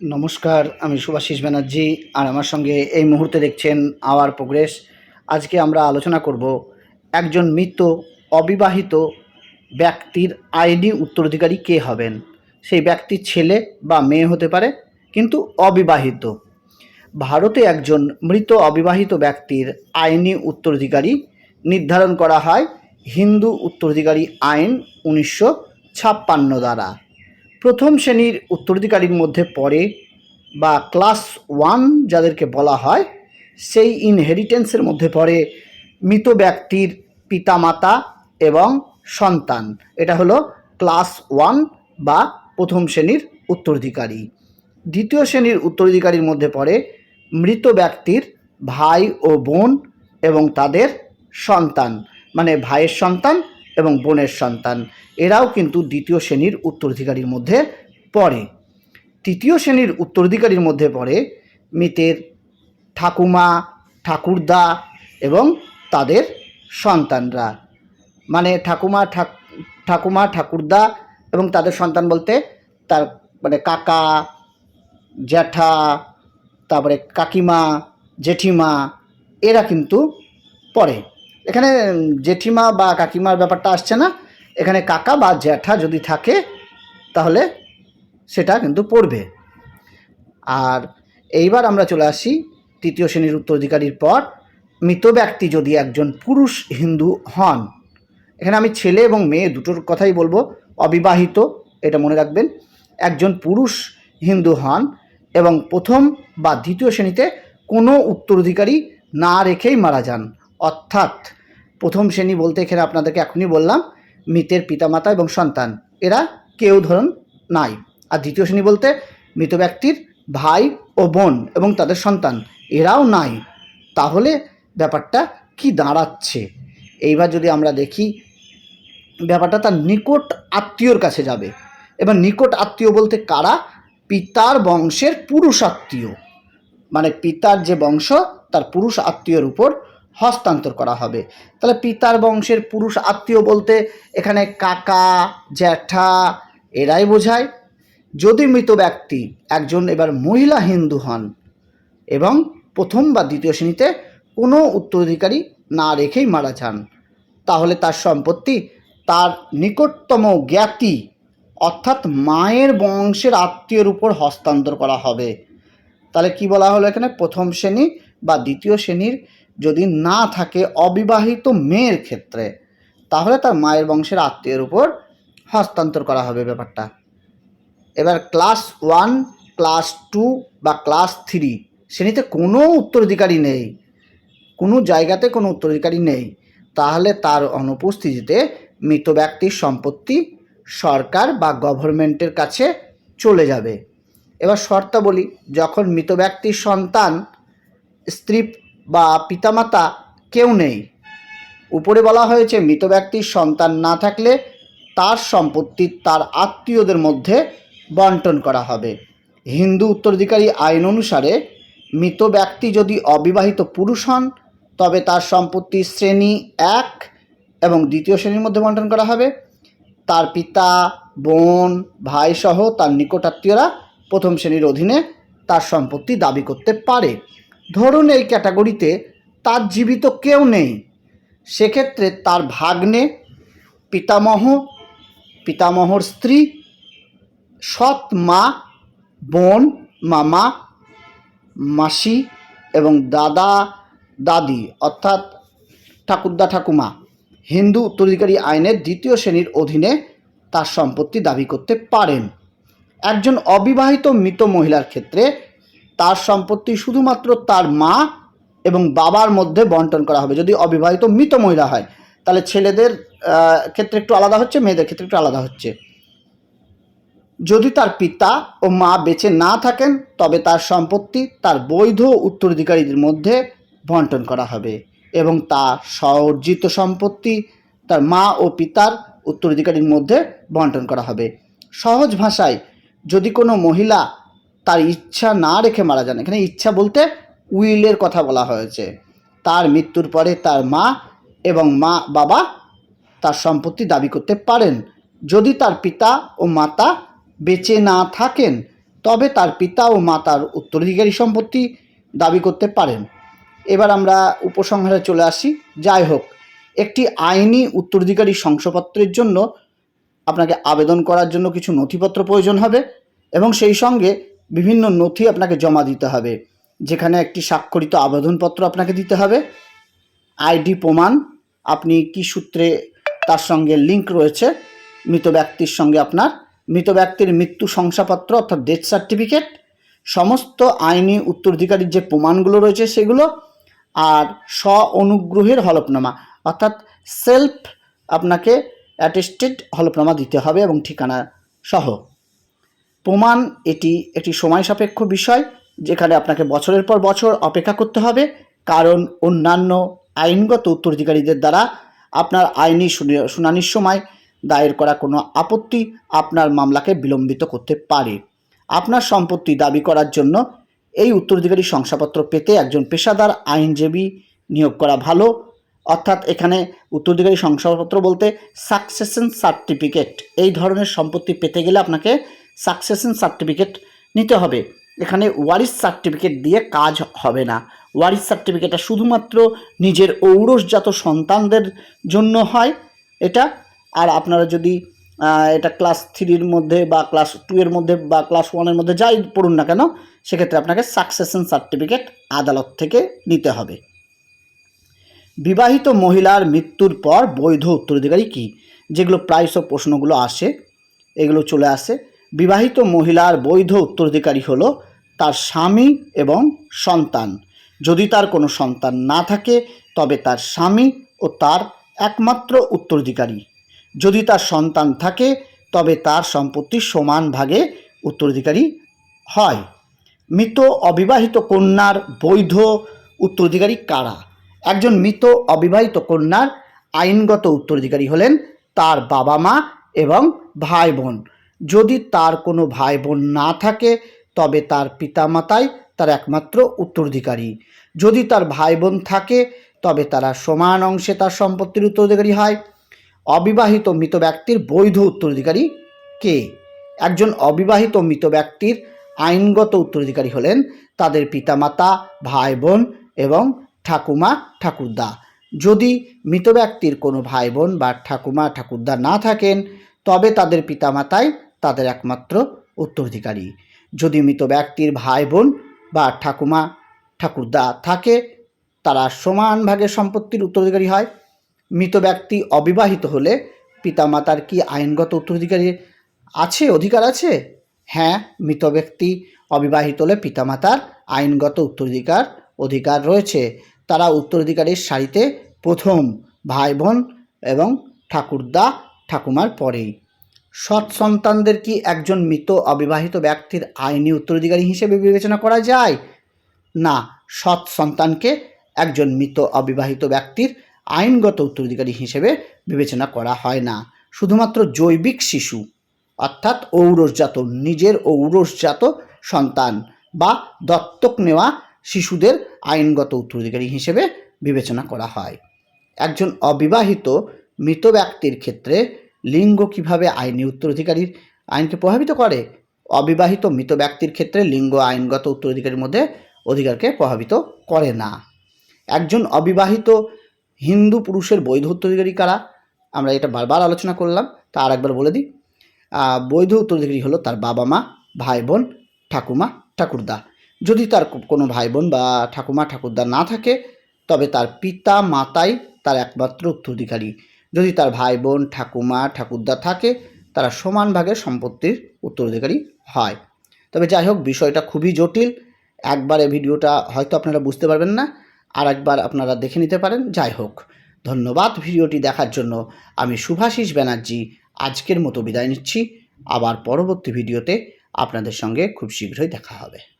নমস্কার, আমি সুভাষিস ব্যানার্জি আর আমার সঙ্গে এই মুহূর্তে দেখছেন আওয়ার প্রোগ্রেস। আজকে আমরা আলোচনা করব একজন মৃত, অবিবাহিত ব্যক্তির আইনি উত্তরাধিকারী কে হবেন। সেই ব্যক্তির ছেলে বা মেয়ে হতে পারে, কিন্তু অবিবাহিত। ভারতে একজন মৃত, অবিবাহিত ব্যক্তির আইনি উত্তরাধিকারী নির্ধারণ করা হয় হিন্দু উত্তরাধিকারী আইন উনিশশো ছাপ্পান্ন দ্বারা। প্রথম শ্রেণির উত্তরাধিকারীর মধ্যে পড়ে বা ক্লাস ওয়ান যাদেরকে বলা হয়, সেই ইনহেরিটেন্সের মধ্যে পড়ে মৃত ব্যক্তির পিতামাতা এবং সন্তান। এটা হলো ক্লাস ওয়ান বা প্রথম শ্রেণির উত্তরাধিকারী। দ্বিতীয় শ্রেণির উত্তরাধিকারীর মধ্যে পড়ে মৃত ব্যক্তির ভাই ও বোন এবং তাদের সন্তান। মানে ভাইয়ের সন্তান এবং বোনের সন্তান। এরাও কিন্তু দ্বিতীয় শ্রেণির উত্তরাধিকারীর মধ্যে পড়ে। তৃতীয় শ্রেণির উত্তরাধিকারীর মধ্যে পড়ে মৃতের ঠাকুমা, ঠাকুরদা এবং তাদের সন্তানরা। মানে ঠাকুমা, ঠাক, ঠাকুমা, ঠাকুরদা এবং তাদের সন্তান বলতে তার মানে কাকা, জ্যাঠা, তারপরে কাকিমা, জেঠিমা, এরা কিন্তু পড়ে। এখানে জেঠিমা বা কাকিমার ব্যাপারটা আসছে না। এখানে কাকা বা জ্যাঠা যদি থাকে, তাহলে সেটা কিন্তু পড়বে। আর এইবার আমরা চলে আসি তৃতীয় শ্রেণির উত্তরাধিকারীর পর। মৃত ব্যক্তি যদি একজন পুরুষ হিন্দু হন, এখানে আমি ছেলে এবং মেয়ে দুটোর কথাই বলব, অবিবাহিত, এটা মনে রাখবেন। একজন পুরুষ হিন্দু হন এবং প্রথম বা দ্বিতীয় শ্রেণীতে কোনো উত্তরাধিকারী না রেখেই মারা যান, অর্থাৎ প্রথম শ্রেণি বলতে এখানে আপনাদেরকে এখনই বললাম, মৃতের পিতামাতা এবং সন্তান। এরা কেউ ধরুন নাই। আর দ্বিতীয় শ্রেণি বলতে মৃত ব্যক্তির ভাই ও বোন এবং তাদের সন্তান। এরাও নাই। তাহলে ব্যাপারটা কি দাঁড়াচ্ছে? এইবার যদি আমরা দেখি, ব্যাপারটা তার নিকট আত্মীয়র কাছে যাবে। এবার নিকট আত্মীয় বলতে কারা? পিতার বংশের পুরুষ আত্মীয়। মানে পিতার যে বংশ, তার পুরুষ আত্মীয়র উপর হস্তান্তর করা হবে। তাহলে পিতার বংশের পুরুষ আত্মীয় বলতে এখানে কাকা, জ্যাঠা এরাই বোঝায়। যদি মৃত ব্যক্তি একজন এবার মহিলা হিন্দু হন এবং প্রথম বা দ্বিতীয় শ্রেণীতে কোনো উত্তরাধিকারী না রেখেই মারা যান, তাহলে তার সম্পত্তি তার নিকটতম জ্ঞাতি অর্থাৎ মায়ের বংশের আত্মীয়ের উপর হস্তান্তর করা হবে। তাহলে কি বলা হলো এখানে? প্রথম শ্রেণি বা দ্বিতীয় শ্রেণির যদি না থাকে অবিবাহিত মেয়ের ক্ষেত্রে, তাহলে তার মায়ের বংশের আত্মীয়ের উপর হস্তান্তর করা হবে ব্যাপারটা। এবার ক্লাস ওয়ান ক্লাস টু বা ক্লাস থ্রি শ্রেণীতে কোনো উত্তরাধিকারী নেই। কোনো জায়গাতে কোনো উত্তরাধিকারী নেই। তাহলে তার অনুপস্থিতিতে মৃত ব্যক্তির সম্পত্তি সরকার বা গভর্নমেন্টের কাছে চলে যাবে। এবার শর্তাবলী, যখন মৃত ব্যক্তির সন্তান স্ত্রী বা পিতামাতা কেউ নেই। উপরে বলা হয়েছে, মৃত ব্যক্তির সন্তান না থাকলে তার সম্পত্তি তার আত্মীয়দের মধ্যে বন্টন করা হবে। হিন্দু উত্তরাধিকারী আইন অনুসারে মৃত ব্যক্তি যদি অবিবাহিত পুরুষ হন, তবে তার সম্পত্তি শ্রেণি এক এবং দ্বিতীয় শ্রেণির মধ্যে বন্টন করা হবে। তার পিতা, বোন ভাই সহ তার নিকটাত্মীয়রা প্রথম শ্রেণির অধীনে তার সম্পত্তি দাবি করতে পারে। ধরুন এই ক্যাটাগরিতে তার জীবিত কেউ নেই, সেক্ষেত্রে তার ভাগ্নে, পিতামহ, পিতামহর স্ত্রী, সৎ মা, বোন, মামা, মাসি এবং দাদা, দাদি, অর্থাৎ ঠাকুরদা ঠাকুমা, হিন্দু উত্তরাধিকারী আইনের দ্বিতীয় শ্রেণির অধীনে তার সম্পত্তি দাবি করতে পারেন। একজন অবিবাহিত মৃত মহিলার ক্ষেত্রে তার সম্পত্তি শুধুমাত্র তার মা এবং বাবার মধ্যে বন্টন করা হবে। যদি অবিবাহিত মৃত মহিলা হয়, তাহলে ছেলেদের ক্ষেত্রে একটু আলাদা হচ্ছে, মেয়েদের ক্ষেত্রে একটু আলাদা হচ্ছে। যদি তার পিতা ও মা বেঁচে না থাকেন, তবে তার সম্পত্তি তার বৈধ উত্তরাধিকারীদের মধ্যে বন্টন করা হবে এবং তার স্বঅর্জিত সম্পত্তি তার মা ও পিতার উত্তরাধিকারীর মধ্যে বন্টন করা হবে। সহজ ভাষায়, যদি কোনো মহিলা তার ইচ্ছা না রেখে মারা যান। এখানে ইচ্ছা বলতে উইলের কথা বলা হয়েছে। তার মৃত্যুর পরে তার মা এবং মা বাবা তার সম্পত্তি দাবি করতে পারেন। যদি তার পিতা ও মাতা বেঁচে না থাকেন, তবে তার পিতা ও মাতার উত্তরাধিকারী সম্পত্তি দাবি করতে পারেন। এবার আমরা উপসংহারে চলে আসি। যাই হোক, একটি আইনি উত্তরাধিকারী শংসাপত্রের জন্য আপনাকে আবেদন করার জন্য কিছু নথিপত্র প্রয়োজন হবে এবং সেই সঙ্গে বিভিন্ন নথি আপনাকে জমা দিতে হবে, যেখানে একটি স্বাক্ষরিত আবেদনপত্র আপনাকে দিতে হবে, আইডি প্রমাণ, আপনি কি সূত্রে তার সঙ্গে লিংক রয়েছে, মৃত ব্যক্তির সঙ্গে আপনার, মৃত ব্যক্তির মৃত্যু শংসাপত্র অর্থাৎ ডেথ সার্টিফিকেট সমস্ত আইনি উত্তরাধিকারীর যে প্রমাণগুলো রয়েছে সেগুলো, আর স্ব অনুগ্রহের হলফনামা, অর্থাৎ সেলফ আপনাকে অ্যাটেস্টেড হলফনামা দিতে হবে এবং ঠিকানা সহ। প্রমাণ এটি একটি সময় সাপেক্ষ বিষয় যেখানে আপনাকে বছরের পর বছর অপেক্ষা করতে হবে, কারণ অন্যান্য আইনগত উত্তরাধিকারীদের দ্বারা আপনার আইনি শুনি- শুনানির সময় দায়ের করা কোনো আপত্তি আপনার মামলাকে বিলম্বিত করতে পারে। আপনার সম্পত্তি দাবি করার জন্য এই উত্তরাধিকারী শংসাপত্র পেতে একজন পেশাদার আইনজীবী নিয়োগ করা ভালো। অর্থাৎ এখানে উত্তরাধিকারী শংসাপত্র বলতে সাকসেশন সার্টিফিকেট এই ধরনের সম্পত্তি পেতে গেলে আপনাকে সাকসেশন সার্টিফিকেট নিতে হবে। এখানে ওয়ারিস সার্টিফিকেট দিয়ে কাজ হবে না। ওয়ারিস সার্টিফিকেটটা শুধুমাত্র নিজের ঔরসজাত সন্তানদের জন্য হয় এটা। আর আপনারা যদি এটা ক্লাস থ্রির মধ্যে বা ক্লাস টু এর মধ্যে বা ক্লাস ওয়ানের মধ্যে যাই পড়ুন না কেন, সেক্ষেত্রে আপনাকে সাকসেশন সার্টিফিকেট আদালত থেকে নিতে হবে। বিবাহিত মহিলার মৃত্যুর পর বৈধ উত্তরাধিকারী কী? যেগুলো প্রায় সব প্রশ্নগুলো আসে, এগুলো চলে আসে। বিবাহিত মহিলার বৈধ উত্তরাধিকারী হল তার স্বামী এবং সন্তান। যদি তার কোনো সন্তান না থাকে, তবে তার স্বামী ও তার একমাত্র উত্তরাধিকারী। যদি তার সন্তান থাকে, তবে তার সম্পত্তি সমান ভাগে উত্তরাধিকারী হয়। মৃত অবিবাহিত কন্যার বৈধ উত্তরাধিকারী কারা? একজন মৃত অবিবাহিত কন্যার আইনগত উত্তরাধিকারী হলেন তার বাবা মা এবং ভাই বোন। যদি তার কোনো ভাই বোন না থাকে, তবে তার পিতামাতাই তার একমাত্র উত্তরাধিকারী। যদি তার ভাই বোন থাকে, তবে তারা সমান অংশে তার সম্পত্তির উত্তরাধিকারী হয়। অবিবাহিত মৃত ব্যক্তির বৈধ উত্তরাধিকারী কে? একজন অবিবাহিত মৃত ব্যক্তির আইনগত উত্তরাধিকারী হলেন তাদের পিতামাতা ভাই বোন এবং ঠাকুমা, ঠাকুরদা। যদি মৃত ব্যক্তির কোনো ভাই বোন বা ঠাকুমা, ঠাকুরদা না থাকেন, তবে তাদের পিতামাতাই তাদের একমাত্র উত্তরাধিকারী। যদি মৃত ব্যক্তির ভাই বোন বা ঠাকুমা, ঠাকুরদা থাকে, তারা সমান ভাগে সম্পত্তির উত্তরাধিকারী হয়। মৃত ব্যক্তি অবিবাহিত হলে পিতামাতার কি আইনগত উত্তরাধিকারী আছে, অধিকার আছে? হ্যাঁ মৃত ব্যক্তি অবিবাহিত হলে পিতামাতার আইনগত উত্তরাধিকার অধিকার রয়েছে। তারা উত্তরাধিকারীর সারিতে প্রথম ভাই বোন এবং ঠাকুরদা, ঠাকুমার পরেই। সৎ সন্তানদের কি একজন মৃত অবিবাহিত ব্যক্তির আইনি উত্তরাধিকারী হিসেবে বিবেচনা করা যায়? না, সৎ সন্তানকে একজন মৃত অবিবাহিত ব্যক্তির আইনগত উত্তরাধিকারী হিসেবে বিবেচনা করা হয় না। শুধুমাত্র জৈবিক শিশু, অর্থাৎ ঔরসজাত, নিজের ঔরসজাত সন্তান বা দত্তক নেওয়া শিশুদের আইনগত উত্তরাধিকারী হিসেবে বিবেচনা করা হয়। একজন অবিবাহিত মৃত ব্যক্তির ক্ষেত্রে লিঙ্গ কীভাবে আইনি উত্তরাধিকারীর আইনকে প্রভাবিত করে? অবিবাহিত মৃত ব্যক্তির ক্ষেত্রে লিঙ্গ আইনগত উত্তরাধিকারীর মধ্যে অধিকারকে প্রভাবিত করে না। একজন অবিবাহিত হিন্দু পুরুষের বৈধ উত্তরাধিকারী কারা? আমরা এটা বারবার আলোচনা করলাম, তা আর একবার বলে দিই। বৈধ উত্তরাধিকারী হলো তার বাবা মা ভাই বোন ঠাকুমা, ঠাকুরদা। যদি তার কোনো ভাই বোন বা ঠাকুমা, ঠাকুরদা না থাকে, তবে তার পিতা, মাতাই তার একমাত্র উত্তরাধিকারী। যদি তার ভাই বোন, ঠাকুমা, ঠাকুরদা থাকে, তারা সমান ভাগে সম্পত্তির উত্তরাধিকারী হয়। তবে যাই হোক, বিষয়টা খুবই জটিল। একবারে ভিডিওটা হয়তো আপনারা বুঝতে পারবেন না, আর একবার আপনারা দেখে নিতে পারেন। যাই হোক, ধন্যবাদ ভিডিওটি দেখার জন্য। আমি শুভাশিস ব্যানার্জি, আজকের মতো বিদায় নিচ্ছি। আবার পরবর্তী ভিডিওতে আপনাদের সঙ্গে খুব শীঘ্রই দেখা হবে।